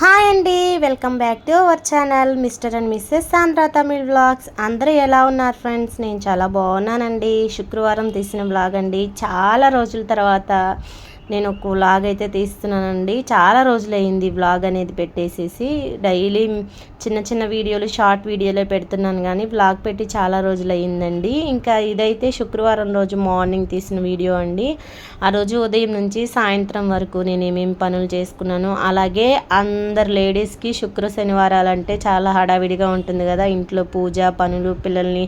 Hi అండి welcome back to our channel mister and missus Andhra Tamil vlogs. అందరూ ఎలా ఉన్నారు ఫ్రెండ్స్? నేను చాలా బాగున్నానండి. శుక్రవారం తీసిన వ్లాగ్ అండి. చాలా రోజుల తర్వాత నేను ఒక వ్లాగ్ అయితే తీస్తున్నానండి. చాలా రోజులైంది వ్లాగ్ అనేది పెట్టేసేసి. డైలీ చిన్న చిన్న వీడియోలు షార్ట్ వీడియోలే పెడుతున్నాను కానీ వ్లాగ్ పెట్టి చాలా రోజులు అయిందండి ఇంకా ఇదైతే శుక్రవారం రోజు మార్నింగ్ తీసిన వీడియో అండి. ఆ రోజు ఉదయం నుంచి సాయంత్రం వరకు నేను ఏమేమి పనులు చేసుకున్నాను అలాగే అందరు లేడీస్కి శుక్ర శనివారాలు అంటే చాలా హడావిడిగా ఉంటుంది కదా. ఇంట్లో పూజ పనులు పిల్లల్ని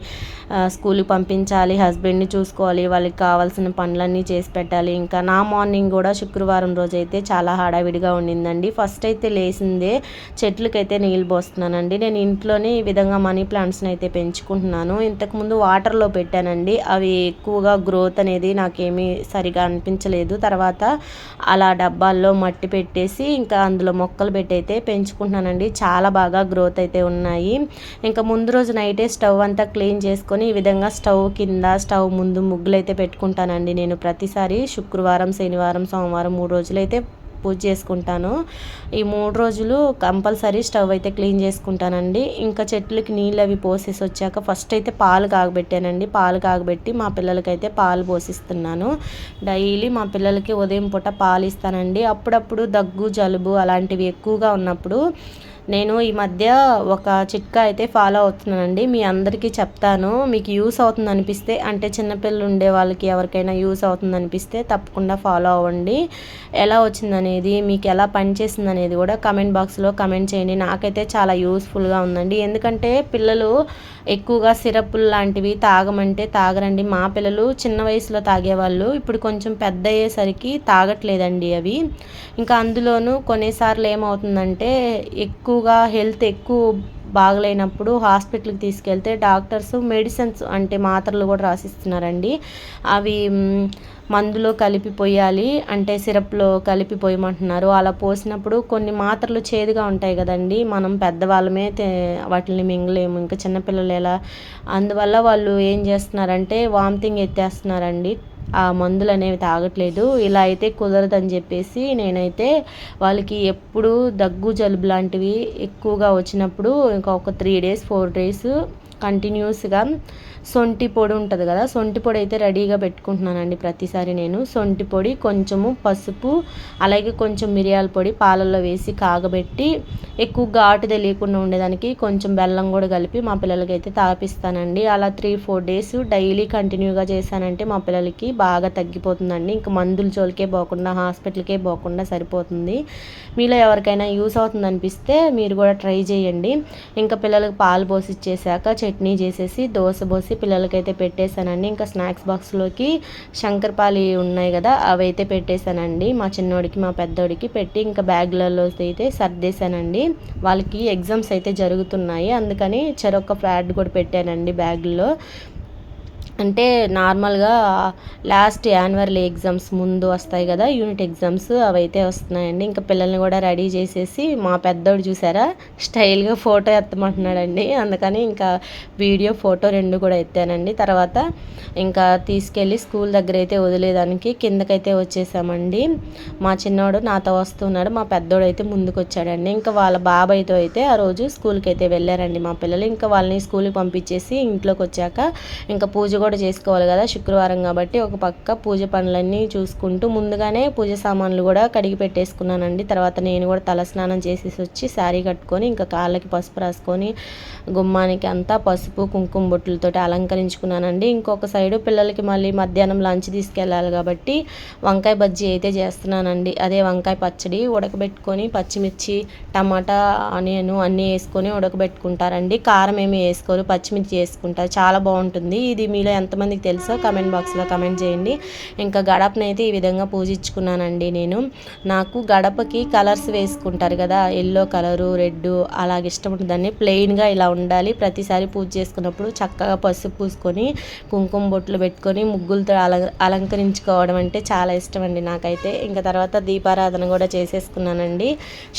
స్కూల్కి పంపించాలి హస్బెండ్ని చూసుకోవాలి వాళ్ళకి కావాల్సిన పనులన్నీ చేసి పెట్టాలి. ఇంకా నా మార్నింగ్ కూడా శుక్రవారం రోజు అయితే చాలా హడావిడిగా ఉండిందండి. ఫస్ట్ అయితే లేసిందే చెట్లకైతే నీళ్ళు పోస్తున్నానండి. నేను ఇంట్లోనే ఈ విధంగా మనీ ప్లాంట్స్ని అయితే పెంచుకుంటున్నాను. ఇంతకుముందు వాటర్లో పెట్టానండి. అవి ఎక్కువగా గ్రోత్ అనేది నాకేమీ సరిగా అనిపించలేదు. తర్వాత అలా డబ్బాల్లో మట్టి పెట్టేసి ఇంకా అందులో మొక్కలు పెట్టి అయితే పెంచుకుంటున్నానండి. చాలా బాగా గ్రోత్ అయితే ఉన్నాయి. ఇంకా ముందు రోజు నైటే స్టవ్ అంతా క్లీన్ చేసుకొని ఈ విధంగా స్టవ్ కింద స్టవ్ ముందు ముగ్గులు అయితే పెట్టుకుంటానండి నేను ప్రతిసారి శుక్రవారం శనివారం శనివారం సోమవారం మూడు రోజులైతే పూజ చేసుకుంటాను. ఈ మూడు రోజులు కంపల్సరీ స్టవ్ అయితే క్లీన్ చేసుకుంటానండి. ఇంకా చెట్లకి నీళ్ళు అవి పోసేసి వచ్చాక ఫస్ట్ అయితే పాలు కాగబెట్టానండి. పాలు కాగబెట్టి మా పిల్లలకైతే పాలు పోసిస్తున్నాను. డైలీ మా పిల్లలకి ఉదయం పూట పాలు ఇస్తానండి. అప్పుడప్పుడు దగ్గు జలుబు అలాంటివి ఎక్కువగా ఉన్నప్పుడు నేను ఈ మధ్య ఒక చిట్కా అయితే ఫాలో అవుతున్నానండి. మీ అందరికీ చెప్తాను. మీకు యూస్ అవుతుంది అనిపిస్తే అంటే చిన్నపిల్లలు ఉండే వాళ్ళకి ఎవరికైనా యూస్ అవుతుంది అనిపిస్తే తప్పకుండా ఫాలో అవ్వండి. ఎలా వచ్చిందనేది మీకు ఎలా పనిచేసింది అనేది కూడా కమెంట్ బాక్స్లో కమెంట్ చేయండి. నాకైతే చాలా యూస్ఫుల్గా ఉందండి. ఎందుకంటే పిల్లలు ఎక్కువగా సిరప్లు లాంటివి తాగమంటే తాగరండి. మా పిల్లలు చిన్న వయసులో తాగేవాళ్ళు ఇప్పుడు కొంచెం పెద్ద అయ్యేసరికి తాగట్లేదండి అవి. ఇంకా అందులోనూ కొన్నిసార్లు ఏమవుతుందంటే ఎక్కువ ఎక్కువగా హెల్త్ ఎక్కువ బాగలేనప్పుడు హాస్పిటల్కి తీసుకెళ్తే డాక్టర్స్ మెడిసిన్స్ అంటే మాత్రలు కూడా రాసిస్తున్నారండి. అవి మందులో కలిపి పోయాలి అంటే సిరప్లో కలిపి పోయమంటున్నారు. అలా పోసినప్పుడు కొన్ని మాత్రలు చేదుగా ఉంటాయి కదండి. మనం పెద్దవాళ్ళమే వాటిని మింగలేము. ఇంకా చిన్నపిల్లలు ఎలా? అందువల్ల వాళ్ళు ఏం చేస్తున్నారంటే వామిటింగ్ ఎత్తేస్తున్నారండి. ఆ మందులు అనేవి తాగట్లేదు. ఇలా అయితే కుదరదని చెప్పేసి నేనైతే వాళ్ళకి ఎప్పుడు దగ్గు జలుబు లాంటివి ఎక్కువగా వచ్చినప్పుడు ఇంకా ఒక త్రీ డేస్ ఫోర్ డేస్ కంటిన్యూస్గా సొంటి పొడి ఉంటుంది కదా సొంటి పొడి అయితే రెడీగా పెట్టుకుంటున్నానండి ప్రతిసారి నేను. సొంటి పొడి కొంచెము పసుపు అలాగే కొంచెం మిరియాల పొడి పాలల్లో వేసి కాగబెట్టి ఎక్కువ ఘాటు తెలియకుండా ఉండేదానికి కొంచెం బెల్లం కూడా కలిపి మా పిల్లలకి అయితే తాపిస్తానండి. అలా త్రీ ఫోర్ డేస్ డైలీ కంటిన్యూగా చేశానంటే మా పిల్లలకి బాగా తగ్గిపోతుందండి. ఇంకా మందుల జోలికే పోకుండా హాస్పిటల్కే పోకుండా సరిపోతుంది. మీలో ఎవరికైనా యూస్ అవుతుంది అనిపిస్తే మీరు కూడా ట్రై చేయండి. ఇంకా పిల్లలకు పాలు పోసి ఇచ్చేసాక చట్నీ చేసేసి దోశ పోసి పిల్లలకైతే పెట్టేశానండి. ఇంకా స్నాక్స్ బాక్స్లోకి శంకరపాలి ఉన్నాయి కదా అవి అయితే పెట్టేశానండి. మా చిన్నోడికి మా పెద్దోడికి పెట్టి ఇంకా బ్యాగ్లలో అయితే సర్దేశానండి. వాళ్ళకి ఎగ్జామ్స్ అయితే జరుగుతున్నాయి. అందుకని చెరొక్క ఫ్లాట్ కూడా పెట్టానండి బ్యాగ్లో అంటే నార్మల్గా లాస్ట్ యాన్యువల్ ఎగ్జామ్స్ ముందు వస్తాయి కదా యూనిట్ ఎగ్జామ్స్ అవైతే వస్తున్నాయండి. ఇంకా పిల్లల్ని కూడా రెడీ చేసేసి మా పెద్దోడు చూసారా స్టైల్గా ఫోటో ఎత్తమంటున్నాడండి. అందుకని ఇంకా వీడియో ఫోటో రెండు కూడా ఎత్తానండి. తర్వాత ఇంకా తీసుకెళ్ళి స్కూల్ దగ్గర అయితే వదిలేదానికి కిందకైతే వచ్చేసామండి. మా చిన్నోడు నాతో వస్తున్నాడు మా పెద్దోడు అయితే ముందుకు వచ్చాడండి ఇంకా వాళ్ళ బాబాయ్తో అయితే ఆ రోజు స్కూల్కి అయితే వెళ్ళారండి మా పిల్లలు. ఇంకా వాళ్ళని స్కూల్కి పంపించేసి ఇంట్లోకి వచ్చాక ఇంకా పూజ కూడా కూడా చేసుకోవాలి కదా శుక్రవారం కాబట్టి ఒక పక్క పూజ పనులన్నీ చూసుకుంటూ ముందుగానే పూజ సామాన్లు కూడా కడిగి పెట్టేసుకున్నానండి. తర్వాత నేను కూడా తలస్నానం చేసేసి వచ్చి శారీ కట్టుకొని ఇంకా కాళ్ళకి పసుపు రాసుకొని గుమ్మానికి అంతా పసుపు కుంకుమ బొట్టులతో అలంకరించుకున్నానండి. ఇంకొక సైడు పిల్లలకి మళ్ళీ మధ్యాహ్నం లంచ్ తీసుకెళ్ళాలి కాబట్టి వంకాయ బజ్జీ అయితే చేస్తున్నానండి. అదే వంకాయ పచ్చడి ఉడకబెట్టుకొని పచ్చిమిర్చి టమాటా ఆనియన్ అన్నీ వేసుకొని ఉడకబెట్టుకుంటారండి. కారం ఏమి వేసుకోరు పచ్చిమిర్చి వేసుకుంటారు. చాలా బాగుంటుంది. ఇది మీలో ఎంతమందికి తెలుసో కమెంట్ బాక్స్లో కమెంట్ చేయండి. ఇంకా గడపని అయితే ఈ విధంగా పూజించుకున్నానండి నేను. నాకు గడపకి కలర్స్ వేసుకుంటారు కదా ఎల్లో కలరు రెడ్ అలాగ ఇష్టం ఉంటుందని ప్లెయిన్గా ఇలా ఉండాలి. ప్రతిసారి పూజ చేసుకున్నప్పుడు చక్కగా పసుపు పూసుకొని కుంకుమ బొట్లు పెట్టుకొని ముగ్గులతో అల అలంకరించుకోవడం అంటే చాలా ఇష్టం అండి నాకైతే. ఇంకా తర్వాత దీపారాధన కూడా చేసేసుకున్నానండి.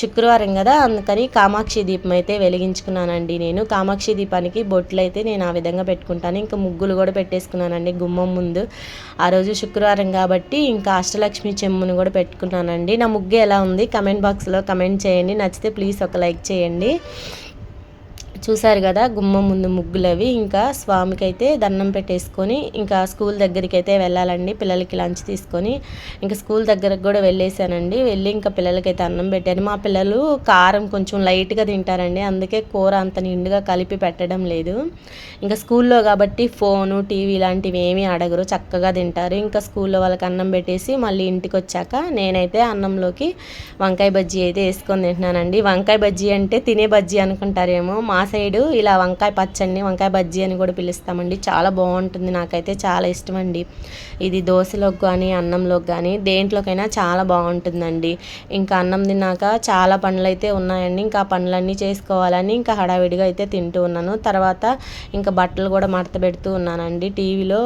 శుక్రవారం కదా అందుకని కామాక్షి దీపం అయితే వెలిగించుకున్నానండి నేను. కామాక్షి దీపానికి బొట్లు అయితే నేను ఆ విధంగా పెట్టుకుంటాను. ఇంకా ముగ్గులు కూడా పెట్టు పెట్టేసుకున్నానండి గుమ్మం ముందు. ఆ రోజు శుక్రవారం కాబట్టి ఇంకా అష్టలక్ష్మి చెమ్మును కూడా పెట్టుకున్నానండి. నా ముగ్గు ఎలా ఉంది? కమెంట్ బాక్స్లో కమెంట్ చేయండి. నచ్చితే ప్లీజ్ ఒక లైక్ చేయండి. చూశారు కదా గుమ్మం ముందు ముగ్గులవి. ఇంకా స్వామికి అయితే దండం పెట్టేసుకొని ఇంకా స్కూల్ దగ్గరికి అయితే వెళ్ళాలండి. పిల్లలకి లంచ్ తీసుకొని ఇంకా స్కూల్ దగ్గరకు కూడా వెళ్ళేసానండి. వెళ్ళి ఇంకా పిల్లలకైతే అన్నం పెట్టాను. మా పిల్లలు కారం కొంచెం లైట్గా తింటారండి. అందుకే కూర అంత నిండుగా కలిపి పెట్టడం లేదు. ఇంకా స్కూల్లో కాబట్టి ఫోను టీవీ ఇలాంటివి ఏమీ అడగరు. చక్కగా తింటారు. ఇంకా స్కూల్లో వాళ్ళకి అన్నం పెట్టేసి మళ్ళీ ఇంటికి వచ్చాక నేనైతే అన్నంలోకి వంకాయ బజ్జీ అయితే వేసుకొని తింటున్నానండి. వంకాయ బజ్జీ అంటే తినే బజ్జీ అనుకుంటారేమో మా సైడు ఇలా వంకాయ పచ్చడిని వంకాయ బజ్జీ అని కూడా పిలుస్తామండి. చాలా బాగుంటుంది. నాకైతే చాలా ఇష్టం అండి ఇది దోశలోకి కానీ అన్నంలోకి కానీ దేంట్లోకైనా చాలా బాగుంటుందండి. ఇంకా అన్నం తిన్నాక చాలా పనులు అయితే ఉన్నాయండి. ఇంకా పనులన్నీ చేసుకోవాలని ఇంకా హడావిడిగా అయితే తింటూ ఉన్నాను. తర్వాత ఇంకా బట్టలు కూడా మడత పెడుతూ ఉన్నానండి. టీవీలో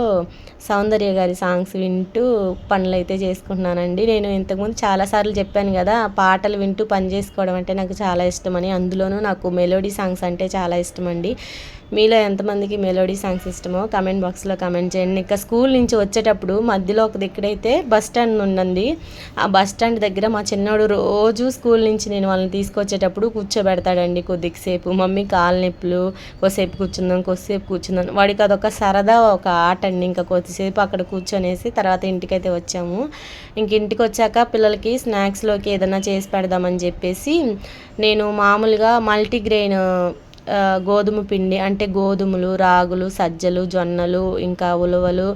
సౌందర్య గారి సాంగ్స్ వింటూ పనులు అయితే చేసుకుంటున్నానండి. నేను ఇంతకుముందు చాలాసార్లు చెప్పాను కదా పాటలు వింటూ పని చేసుకోవడం అంటే నాకు చాలా ఇష్టమని. అందులోనూ నాకు మెలోడీ సాంగ్స్ అంటే చాలా ఇష్టం అండి మీలో ఎంతమందికి మెలోడీ సాంగ్స్ ఇష్టమో కమెంట్ బాక్స్లో కమెంట్ చేయండి. ఇంకా స్కూల్ నుంచి వచ్చేటప్పుడు మధ్యలో ఒక దిక్కడైతే బస్ స్టాండ్ ఉండండి ఆ బస్ స్టాండ్ దగ్గర మా చిన్నోడు రోజు స్కూల్ నుంచి నేను వాళ్ళని తీసుకొచ్చేటప్పుడు కూర్చోబెడతాడండి కొద్దిసేపు. మమ్మీ కాలు నొప్పులు కొద్దిసేపు కూర్చుందాం కొద్దిసేపు కూర్చుందాం. వాడికి అదొక సరదా ఒక ఆట అండి. ఇంకా కొద్దిసేపు అక్కడ కూర్చొనేసి తర్వాత ఇంటికైతే వచ్చాము. ఇంక ఇంటికి వచ్చాక పిల్లలకి స్నాక్స్లోకి ఏదైనా చేసి పెడదామని చెప్పేసి నేను మామూలుగా మల్టీగ్రెయిన్ గోధుమ పిండి అంటే గోధుమలు రాగులు సజ్జలు జొన్నలు ఇంకా ఉలవలు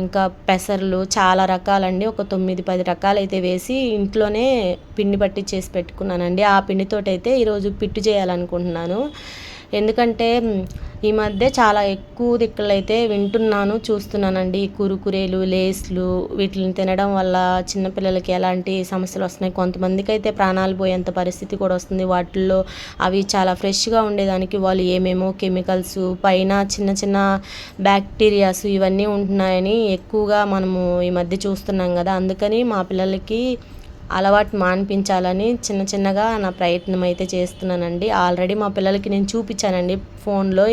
ఇంకా పెసర్లు చాలా రకాలండి. ఒక తొమ్మిది పది రకాలు అయితే వేసి ఇంట్లోనే పిండి పట్టి చేసి పెట్టుకున్నానండి. ఆ పిండితోటైతే ఈరోజు పిట్టు చేయాలనుకుంటున్నాను. ఎందుకంటే ఈ మధ్య చాలా ఎక్కువ దిక్కులైతే వింటున్నాను చూస్తున్నానండి. కురుకురేలు లేస్లు వీటిని తినడం వల్ల చిన్నపిల్లలకి ఎలాంటి సమస్యలు వస్తున్నాయి? కొంతమందికి అయితే ప్రాణాలు పోయేంత పరిస్థితి కూడా వస్తుంది. వాటిల్లో అవి చాలా ఫ్రెష్గా ఉండేదానికి వాళ్ళు ఏమేమో కెమికల్స్ పైన చిన్న చిన్న బ్యాక్టీరియాస్ ఇవన్నీ ఉంటున్నాయని ఎక్కువగా మనము ఈ మధ్య చూస్తున్నాం కదా. అందుకని మా పిల్లలకి అలవాటు మాన్పించాలని చిన్న చిన్నగా నా ప్రయత్నం అయితే చేస్తున్నానండి. ఆల్రెడీ మా పిల్లలకి నేను చూపించానండి ఫోన్లో.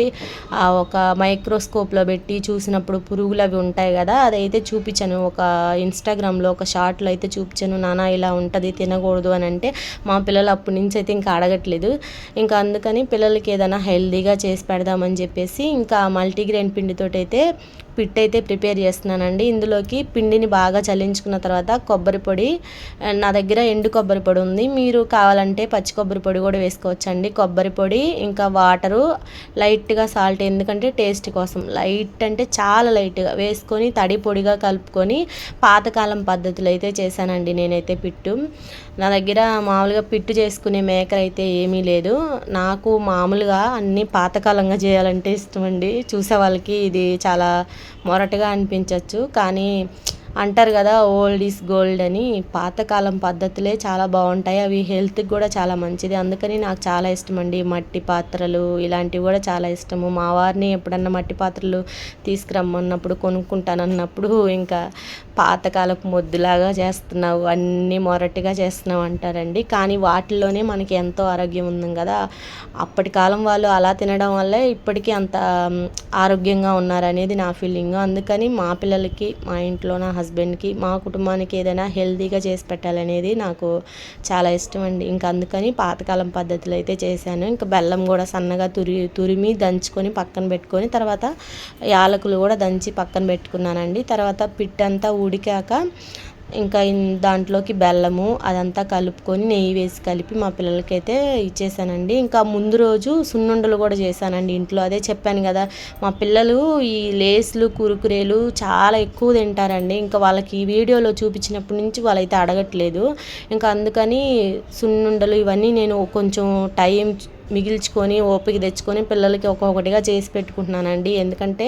ఒక మైక్రోస్కోప్లో పెట్టి చూసినప్పుడు పురుగులు అవి ఉంటాయి కదా అదైతే చూపించాను. ఒక ఇన్స్టాగ్రామ్లో ఒక షార్ట్లో అయితే చూపించాను. నానా ఇలా ఉంటుంది తినకూడదు అని అంటే మా పిల్లలు అప్పటి నుంచి అయితే ఇంకా అడగట్లేదు. ఇంకా అందుకని పిల్లలకి ఏదైనా హెల్దీగా చేసి పెడదామని చెప్పేసి ఇంకా మల్టీగ్రెయిన్ పిండితో అయితే పిట్ అయితే ప్రిపేర్ చేస్తున్నానండి. ఇందులోకి పిండిని బాగా చల్లించుకున్న తర్వాత కొబ్బరి పొడి నా దగ్గర ఎండు కొబ్బరి పొడి ఉంది. మీరు కావాలంటే పచ్చి కొబ్బరి పొడి కూడా వేసుకోవచ్చండి. కొబ్బరి పొడి ఇంకా వాటరు లైట్గా సాల్ట్ ఎందుకంటే టేస్ట్ కోసం. లైట్ అంటే చాలా లైట్గా వేసుకొని తడి పొడిగా కలుపుకొని పాతకాలం పద్ధతులు అయితే చేశానండి నేనైతే పిట్టు. నా దగ్గర మామూలుగా పిట్టు చేసుకునే మేకర్ అయితే ఏమీ లేదు. నాకు మామూలుగా అన్నీ పాతకాలంగా చేయాలంటే ఇష్టం అండి చూసే వాళ్ళకి ఇది చాలా మొరటుగా అనిపించవచ్చు కానీ అంటారు కదా ఓల్డ్ ఈస్ గోల్డ్ అని. పాతకాలం పద్ధతులే చాలా బాగుంటాయి. అవి హెల్త్కి కూడా చాలా మంచిది. అందుకని నాకు చాలా ఇష్టం అండి. మట్టి పాత్రలు ఇలాంటివి కూడా చాలా ఇష్టము. మా వారిని ఎప్పుడన్నా మట్టి పాత్రలు తీసుకురమ్మన్నప్పుడు కొనుక్కుంటానన్నప్పుడు ఇంకా పాతకాలపు మొద్దులాగా చేస్తున్నావు. అన్నీ మొరటిగా చేస్తున్నావు అంటారండి. కానీ వాటిల్లోనే మనకి ఎంతో ఆరోగ్యం ఉంది కదా. అప్పటి కాలం వాళ్ళు అలా తినడం వల్లే ఇప్పటికీ అంత ఆరోగ్యంగా ఉన్నారనేది నా ఫీలింగ్. అందుకని మా పిల్లలకి మా ఇంట్లో నా హస్బెండ్కి మా కుటుంబానికి ఏదైనా హెల్తీగా చేసి పెట్టాలనేది నాకు చాలా ఇష్టం అండి ఇంకా అందుకని పాతకాలం పద్ధతిలో అయితే చేశాను. ఇంకా బెల్లం కూడా సన్నగా తురి తురిమి దంచుకొని పక్కన పెట్టుకొని తర్వాత యాలకులు కూడా దంచి పక్కన పెట్టుకున్నానండి. తర్వాత పిట్టంతా ఉడికాక ఇంకా దాంట్లోకి బెల్లము అదంతా కలుపుకొని నెయ్యి వేసి కలిపి మా పిల్లలకైతే ఇచ్చేసానండి. ఇంకా ముందు రోజు సున్నుండలు కూడా చేశానండి ఇంట్లో. అదే చెప్పాను కదా మా పిల్లలు ఈ లేస్లు కురుకురేలు చాలా ఎక్కువ తింటారండి. ఇంకా వాళ్ళకి ఈ వీడియోలో చూపించినప్పటి నుంచి వాళ్ళైతే అడగట్లేదు. ఇంకా అందుకని సున్నుండలు ఇవన్నీ నేను కొంచెం టైం మిగిల్చుకొని ఓపిక తెచ్చుకొని పిల్లలకి ఒక్కొక్కటిగా చేసి పెట్టుకుంటున్నానండి. ఎందుకంటే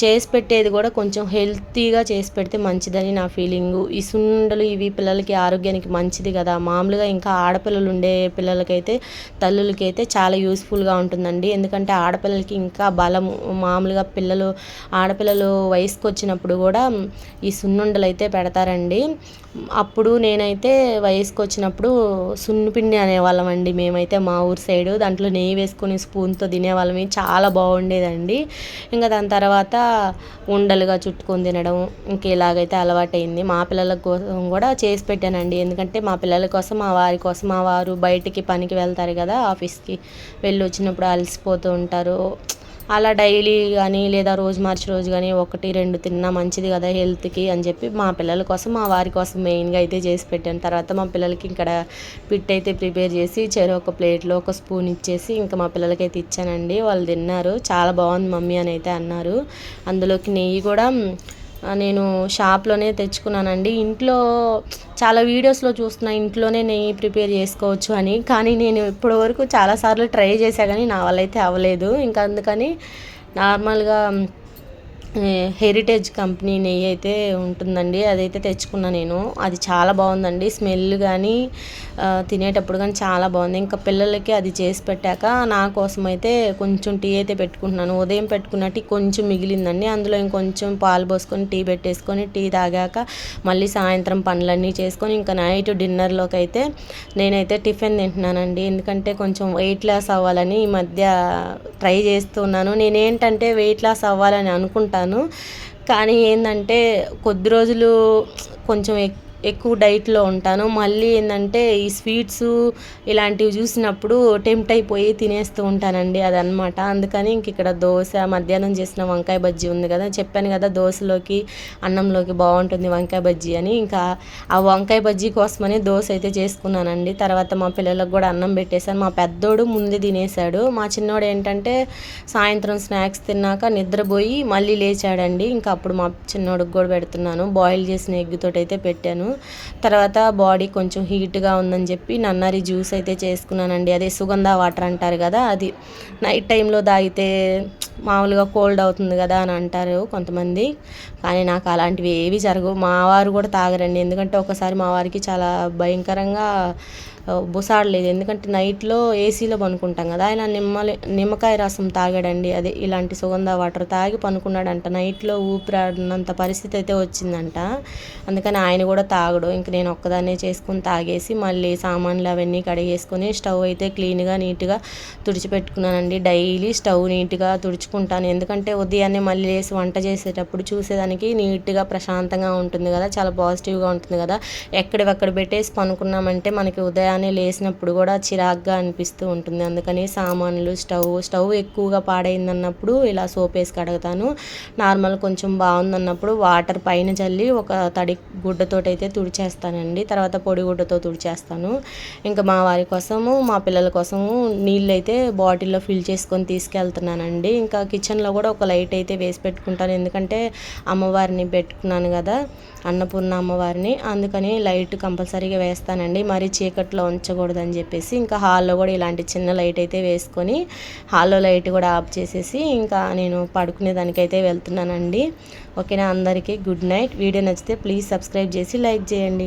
చేసి పెట్టేది కూడా కొంచెం హెల్తీగా చేసి పెడితే మంచిదని నా ఫీలింగు. ఈ సుండలు ఇవి పిల్లలకి ఆరోగ్యానికి మంచిది కదా. మామూలుగా ఇంకా ఆడపిల్లలు ఉండే పిల్లలకైతే తల్లులకైతే చాలా యూస్ఫుల్గా ఉంటుందండి. ఎందుకంటే ఆడపిల్లలకి ఇంకా బలం మామూలుగా పిల్లలు ఆడపిల్లలు వయసుకు వచ్చినప్పుడు కూడా ఈ సున్నుండలు అయితే పెడతారండి. అప్పుడు నేనైతే వయసుకు వచ్చినప్పుడు సున్నుపిండి అనేవాళ్ళం అండి మేమైతే మా ఊరు సైడు. దాంట్లో నెయ్యి వేసుకొని స్పూన్తో తినేవాళ్ళమి చాలా బాగుండేదండి. ఇంకా దాని తర్వాత ఉండలుగా చుట్టుకొని తినడం ఇంక ఇలాగైతే అలవాటైంది. మా పిల్లల కోసం కూడా చేసి పెట్టానండి. ఎందుకంటే మా పిల్లల కోసం మా వారి కోసం మా వారు బయటికి పనికి వెళ్తారు కదా ఆఫీస్కి వెళ్ళి వచ్చినప్పుడు అలసిపోతూ ఉంటారు. అలా డైలీ కానీ లేదా రోజు మార్చి రోజు కానీ ఒకటి రెండు తిన్నా మంచిది కదా హెల్త్కి అని చెప్పి మా పిల్లల కోసం మా వారి కోసం మెయిన్గా అయితే చేసి పెట్టాను. తర్వాత మా పిల్లలకి ఇక్కడ పిట్ అయితే ప్రిపేర్ చేసి చెరువు ఒక ప్లేట్లో ఒక స్పూన్ ఇచ్చేసి ఇంకా మా పిల్లలకి అయితే ఇచ్చానండి. వాళ్ళు తిన్నారు. చాలా బాగుంది మమ్మీ అని అయితే అన్నారు. అందులోకి నెయ్యి కూడా నేను షాప్లోనే తెచ్చుకున్నానండి. ఇంట్లో చాలా వీడియోస్లో చూస్తున్నా ఇంట్లోనే నెయ్యి ప్రిపేర్ చేసుకోవచ్చు అని. కానీ నేను ఇప్పటివరకు చాలాసార్లు ట్రై చేశా కానీ నా వల్ల అయితే అవ్వలేదు. ఇంకా అందుకని నార్మల్గా హెరిటేజ్ కంపెనీ నెయ్యి అయితే ఉంటుందండి. అదైతే తెచ్చుకున్నా నేను. అది చాలా బాగుందండి. స్మెల్ కానీ తినేటప్పుడు కానీ చాలా బాగుంది. ఇంకా పిల్లలకి అది చేసి పెట్టాక నా కోసం అయితే కొంచెం టీ అయితే పెట్టుకుంటున్నాను. ఉదయం పెట్టుకున్న టీ కొంచెం మిగిలిందండి. అందులో ఇంకొంచెం పాలు పోసుకొని టీ పెట్టేసుకొని టీ తాగాక మళ్ళీ సాయంత్రం పనులన్నీ చేసుకొని ఇంకా నైట్ డిన్నర్లోకి అయితే నేనైతే టిఫిన్ తింటున్నానండి. ఎందుకంటే కొంచెం వెయిట్ లాస్ అవ్వాలని ఈ మధ్య ట్రై చేస్తున్నాను. నేనేంటంటే వెయిట్ లాస్ అవ్వాలని అనుకుంటాను. కానీ ఏంటంటే కొద్ది రోజులు కొంచెం ఎక్కువ డైట్లో ఉంటాను. మళ్ళీ ఏంటంటే ఈ స్వీట్స్ ఇలాంటివి చూసినప్పుడు టెంప్ట్ అయిపోయి తినేస్తూ ఉంటానండి అదనమాట అందుకని ఇంక ఇక్కడ దోశ మధ్యాహ్నం చేసిన వంకాయ బజ్జీ ఉంది కదా చెప్పాను కదా దోశలోకి అన్నంలోకి బాగుంటుంది వంకాయ బజ్జీ అని. ఇంకా ఆ వంకాయ బజ్జీ కోసమని దోశ అయితే చేసుకున్నానండి. తర్వాత మా పిల్లలకు కూడా అన్నం పెట్టేశాను. మా పెద్దోడు ముందే తినేశాడు. మా చిన్నోడు ఏంటంటే సాయంత్రం స్నాక్స్ తిన్నాక నిద్రపోయి మళ్ళీ లేచాడండి. ఇంకా అప్పుడు మా చిన్నోడికి కూడా పెడుతున్నాను. బాయిల్ చేసిన ఎగ్గుతోటి అయితే పెట్టాను. తర్వాత బాడీ కొంచెం హీట్గా ఉందని చెప్పి నన్నారి జ్యూస్ అయితే చేసుకున్నానండి. అదే సుగంధ వాటర్ అంటారు కదా అది. నైట్ టైంలో తాగితే మామూలుగా కోల్డ్ అవుతుంది కదా అని అంటారు కొంతమంది. కానీ నాకు అలాంటివి ఏవి జరగవు. మా వారు కూడా తాగరండి. ఎందుకంటే ఒకసారి మా వారికి చాలా భయంకరంగా బుసాడలేదు ఎందుకంటే నైట్లో ఏసీలో పనుకుంటాం కదా. ఆయన నిమ్మలే నిమ్మకాయ రసం తాగాడండి. అదే ఇలాంటి సుగంధ వాటర్ తాగి పనుకున్నాడంట. నైట్లో ఊపిరాడినంత పరిస్థితి అయితే వచ్చిందంట. అందుకని ఆయన కూడా తాగడు. ఇంక నేను ఒక్కదాన్నే చేసుకుని తాగేసి మళ్ళీ సామాన్లు అవన్నీ కడిగేసుకొని స్టవ్ అయితే క్లీన్గా నీట్గా తుడిచిపెట్టుకున్నానండి. డైలీ స్టవ్ నీట్గా తుడిచి తెచ్చుకుంటాను ఎందుకంటే ఉదయాన్నే మళ్ళీ లేసి వంట చేసేటప్పుడు చూసేదానికి నీట్గా ప్రశాంతంగా ఉంటుంది కదా చాలా పాజిటివ్గా ఉంటుంది కదా. ఎక్కడివక్కడ పెట్టేసి పనుకున్నామంటే మనకి ఉదయాన్నే లేసినప్పుడు కూడా చిరాగ్గా అనిపిస్తూ ఉంటుంది. అందుకని సామాన్లు స్టవ్ స్టవ్ ఎక్కువగా పాడైందన్నప్పుడు ఇలా సోప్ వేసి కడుగుతాను. నార్మల్ కొంచెం బాగుందన్నప్పుడు వాటర్ పైన చల్లి ఒక తడి గుడ్డతో అయితే తుడిచేస్తానండి. తర్వాత పొడి గుడ్డతో తుడిచేస్తాను. ఇంకా మా వారి కోసము మా పిల్లల కోసము నీళ్ళు అయితే బాటిల్లో ఫిల్ చేసుకొని తీసుకెళ్తున్నానండి. ఇంకా ఇంకా కిచెన్లో కూడా ఒక లైట్ అయితే వేసి పెట్టుకుంటాను. ఎందుకంటే అమ్మవారిని పెట్టుకున్నాను కదా అన్నపూర్ణ అమ్మవారిని. అందుకని లైట్ కంపల్సరీగా వేస్తానండి. మరి చీకట్లో ఉంచకూడదని చెప్పేసి ఇంకా హాల్లో కూడా ఇలాంటి చిన్న లైట్ అయితే వేసుకొని హాల్లో లైట్ కూడా ఆఫ్ చేసేసి ఇంకా నేను పడుకునే దానికైతే వెళ్తున్నానండి. ఓకేనా? అందరికీ గుడ్ నైట్. వీడియో నచ్చితే ప్లీజ్ సబ్స్క్రైబ్ చేసి లైక్ చేయండి.